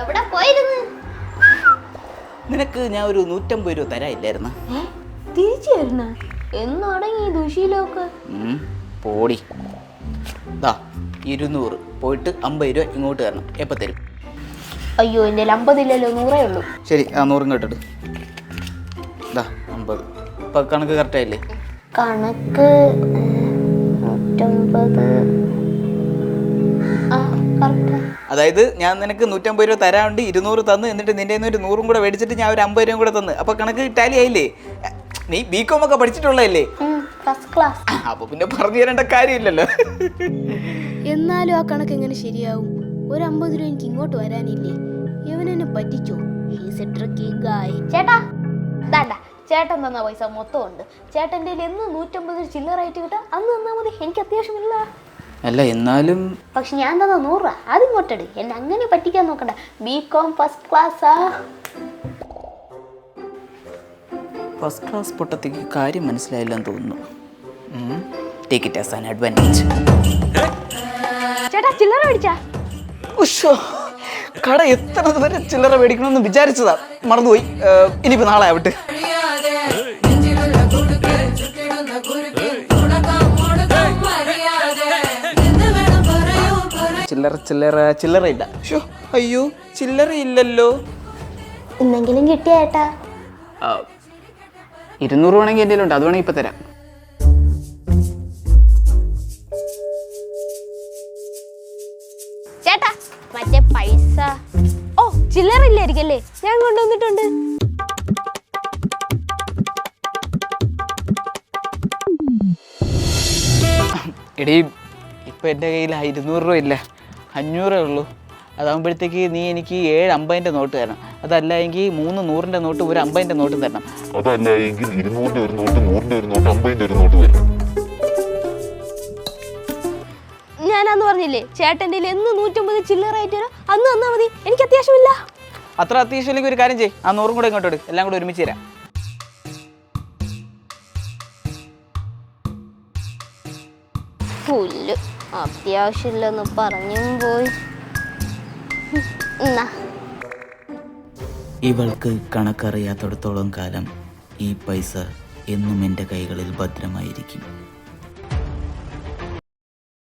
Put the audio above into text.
എവിടെ പോയിരുന്നു? നിനക്ക് ഞാൻ ഒരു നൂറ്റമ്പത് രൂപ തരായില്ലായിരുന്നു തിരിച്ചു വരുന്ന എന്നടങ്ങി ദുശീലമൊക്കെ പോടി. ദാ ഇരുന്നൂറ്. പോയിട്ട് അമ്പത് രൂപ ഇങ്ങോട്ട് തരണം. എപ്പോൾ തരും? അയ്യോ എന്റെ അമ്പതില്ലല്ലോ നൂറേ ഉള്ളൂ. ശരി ആ നൂറും കേട്ടിട്ട് ദാ അമ്പത്. ഇപ്പം കണക്ക് കറക്റ്റായില്ലേ കണക്ക് നൂറ്റമ്പത്. ആ കറക്റ്റ് അതായത് ഞാൻ നിനക്ക് നൂറ്റമ്പത് രൂപ തരാണ്ട് ഇരുന്നൂറ് തന്ന് എന്നിട്ട് നിന്റെ ഒരു നൂറും കൂടെ മേടിച്ചിട്ട് ഞാൻ ഒരു അമ്പത് രൂപയും കൂടെ തന്ന്. അപ്പോൾ കണക്ക് ടാലി ആയില്ലേ? നീ ബി കോം ഒക്കെ പഠിച്ചിട്ടുള്ളതല്ലേ? ക്ലാസ് അപ്പോൾ പിന്നെ പറഞ്ഞു തരേണ്ട കാര്യമില്ലല്ലോ. എന്നാലും ആ കണക്ക് എങ്ങനെ ശരിയാവും? ഒരു അമ്പത് രൂപ എനിക്ക് ഇങ്ങോട്ട് വരാനില്ലേ? ഇവനെന്നെ പറ്റിച്ചോ? ചേട്ടാ ദാണ്ട ചേട്ടൻ തന്ന പൈസ മൊത്തം ഉണ്ട്. ചേട്ടന്റെ എന്ന് നൂറ്റമ്പത് ചില്ലറായിട്ട് കിട്ടാം. അന്ന് തന്നാൽ മതി. എനിക്ക് അത്യാവശ്യമില്ല അല്ല എന്നാലും പക്ഷെ ഞാൻ തന്ന നൂറ് രൂപ. കൊട്ടടി എന്നെ അങ്ങനെ പറ്റിക്കാൻ നോക്കണ്ട. ബി കോം ഫസ്റ്റ് ക്ലാസ്സാ ഫസ്റ്റ് ക്ലാസ് പൊട്ടത്തേക്ക് കാര്യം മനസ്സിലായില്ലെന്ന് തോന്നുന്നു. Take it as an advantage ചേട്ടാ ചില്ലറ മേടിച്ചാ? ഉഷോ കട എത്ര വരെ ചില്ലറ മേടിക്കണമെന്ന് വിചാരിച്ചതാ. മറന്നുപോയി. ഇനിയിപ്പോ നാളെ ആവട്ടെ. ചില്ലറ ചില്ലറ ചില്ലറ ഇല്ല ഷോ അയ്യോ ചില്ലറ ഇല്ലല്ലോ. ഇന്നെങ്കിലും കിട്ടിയ ഏട്ടാ. ഇരുന്നൂറ് വേണമെങ്കിൽ എന്റെ ഉണ്ട് അത് വേണമെങ്കിൽ ഇപ്പൊ തരാം. ചേട്ടാ മറ്റേ പൈസ. ഓ ചില്ലറ ഇല്ലായിരിക്കല്ലേ? ഞാൻ കൊണ്ടുവന്നിട്ടുണ്ട്. എടീ ഇപ്പൊ എന്റെ കയ്യിൽ ഇരുന്നൂറ് രൂപ ഇല്ല. അഞ്ഞൂറേ ഉള്ളൂ. അതാകുമ്പോഴത്തേക്ക് നീ എനിക്ക് ഏഴ് അമ്പതിന്റെ നോട്ട് തരണം. അതല്ല എങ്കിൽ മൂന്ന് നൂറിന്റെ നോട്ട് ഒരു അമ്പതിന്റെ നോട്ടും തരണം. അതല്ല എങ്കിൽ ഇരുന്നൂറിന്റെ ഒരു നോട്ട് നൂറിന്റെ ഒരു നോട്ട് അമ്പതിന്റെ ഒരു നോട്ട് തരണം ഞാനന്ന് പറഞ്ഞില്ലേ ചേട്ടന്റെ എന്ന് നൂറ്റമ്പത് ചില്ലറായിട്ട് വരും. അന്ന് തന്നാ മതി. എനിക്ക് അത്യാവശ്യമില്ല. അത്ര അത്യാവശ്യമില്ലെങ്കിൽ ഒരു കാര്യം ചെയ്യ്. ആ നൂറും കൂടെ ഇങ്ങോട്ട് എടുക്കും എല്ലാം കൂടെ ഒരുമിച്ച് തരാം. പുല്ല്. അത്യാവശ്യമില്ലെന്ന് പറഞ്ഞും പോയി. ഇവൾക്ക് കണക്കറിയാത്തിടത്തോളം കാലം ഈ പൈസ എന്നും എന്റെ കൈകളിൽ ഭദ്രമായിരിക്കും.